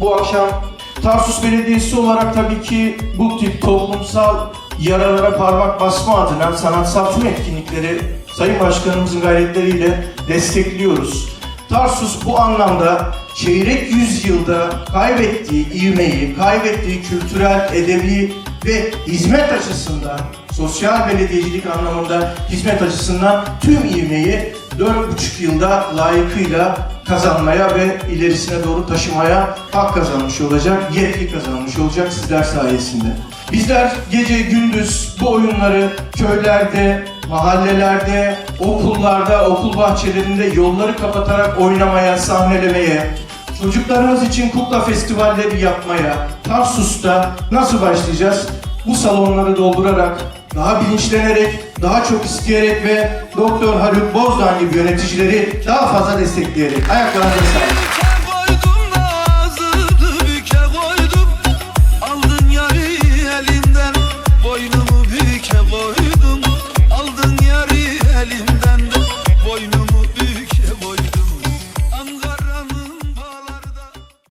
bu akşam. Tarsus Belediyesi olarak tabii ki bu tip toplumsal yaralara parmak basma adına sanatsal tüm etkinlikleri Sayın Başkanımızın gayretleriyle destekliyoruz. Tarsus bu anlamda çeyrek yüzyılda kaybettiği ivmeyi, kaybettiği kültürel, edebi ve hizmet açısından, sosyal belediyecilik anlamında hizmet açısından tüm ivmeyi 4,5 yılda layıkıyla kazanmaya ve ilerisine doğru taşımaya hak kazanmış olacak, yetki kazanmış olacak sizler sayesinde. Bizler gece gündüz bu oyunları köylerde, mahallelerde, okullarda, okul bahçelerinde yolları kapatarak oynamaya, sahnelemeye, çocuklarımız için kukla festivalleri yapmaya, Tarsus'ta nasıl başlayacağız? Bu salonları doldurarak, daha bilinçlenerek, daha çok isteyerek ve Doktor Haluk Bozdağ gibi yöneticileri daha fazla destekleyerek. Ayaklarınıza sağlık.